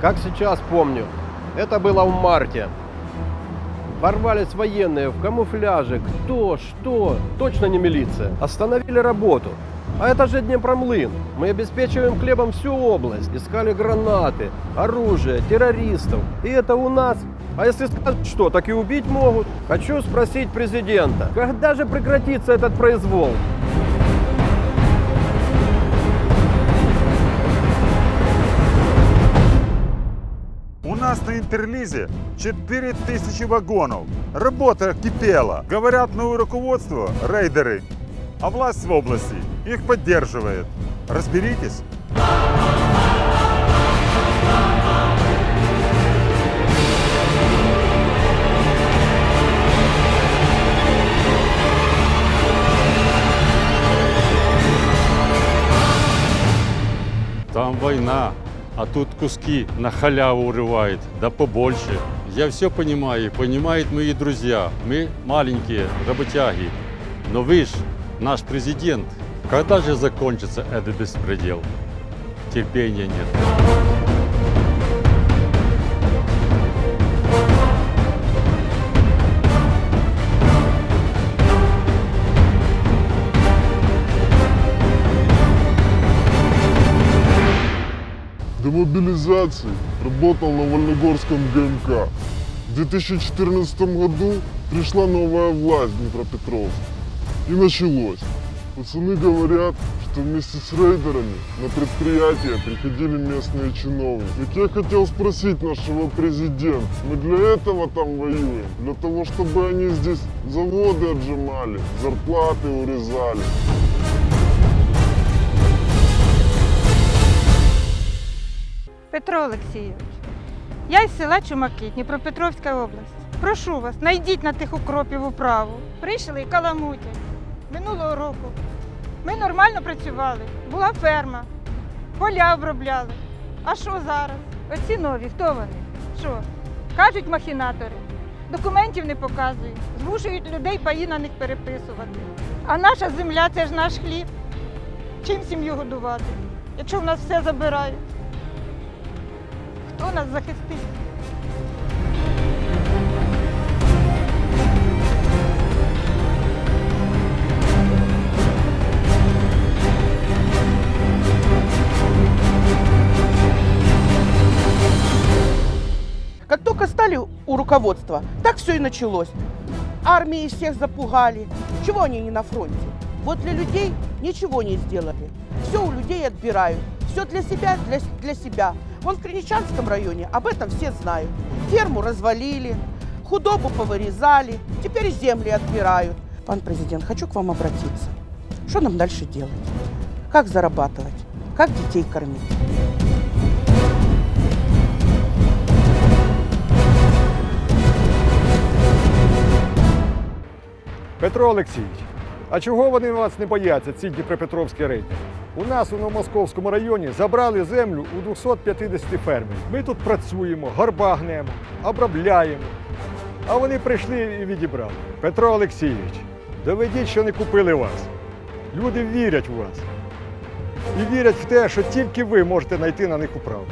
Как сейчас помню, это было в марте. Ворвались военные в камуфляже. Кто, что? Точно не милиция. Остановили работу. А это же Днепромлын. Мы обеспечиваем хлебом всю область. Искали гранаты, оружие, террористов. И это у нас. А если скажут что, так и убить могут. Хочу спросить президента, когда же прекратится этот произвол? Нас на Интерлизе 4000 вагонов. Работа кипела. Говорят, новое руководство – рейдеры. А власть в области их поддерживает. Разберитесь. Там война, а тут куски на халяву урывает, да побольше. Я все понимаю, понимают мои друзья. Мы маленькие работяги. Но вы ж наш президент. Когда же закончится этот беспредел? Терпения нет. Мобилизации работал на Вольногорском ГМК. В 2014 году пришла новая власть в Днепропетровск. И началось. Пацаны говорят, что вместе с рейдерами на предприятие приходили местные чиновники. Так я хотел спросить нашего президента, мы для этого там воюем? Для того, чтобы они здесь заводы отжимали, зарплаты урезали. Петро Олексійович, я із села Чумаки, Дніпропетровська область. Прошу вас, найдіть на тих укропів управу. Прийшли і каламутять. Минулого року ми нормально працювали, була ферма, поля обробляли. А що зараз? Оці нові, хто вони? Що? Кажуть махінатори, документів не показують, змушують людей паї на них переписувати. А наша земля це ж наш хліб. Чим сім'ю годувати, якщо в нас все забирають? Хто нас захистить? Как только стали у руководства, так все и началось. Армии всех запугали. Чего они не на фронте? Вот для людей ничего не сделали. Все у людей отбирают. Все для себя, для, для себя. Вон в Криничанском районе об этом все знают. Ферму развалили, худобу повырезали, теперь земли отбирают. Пан президент, хочу к вам обратиться. Что нам дальше делать? Как зарабатывать? Как детей кормить? Петро Олексійович, а чого вони вас не бояться, ці дніпропетровські рейди? У нас у Новомосковському районі забрали землю у 250 фермерів. Ми тут працюємо, горбагнемо, обробляємо. А вони прийшли і відібрали. Петро Олексійович, доведіть, що не купили вас. Люди вірять у вас. І вірять в те, що тільки ви можете знайти на них управу.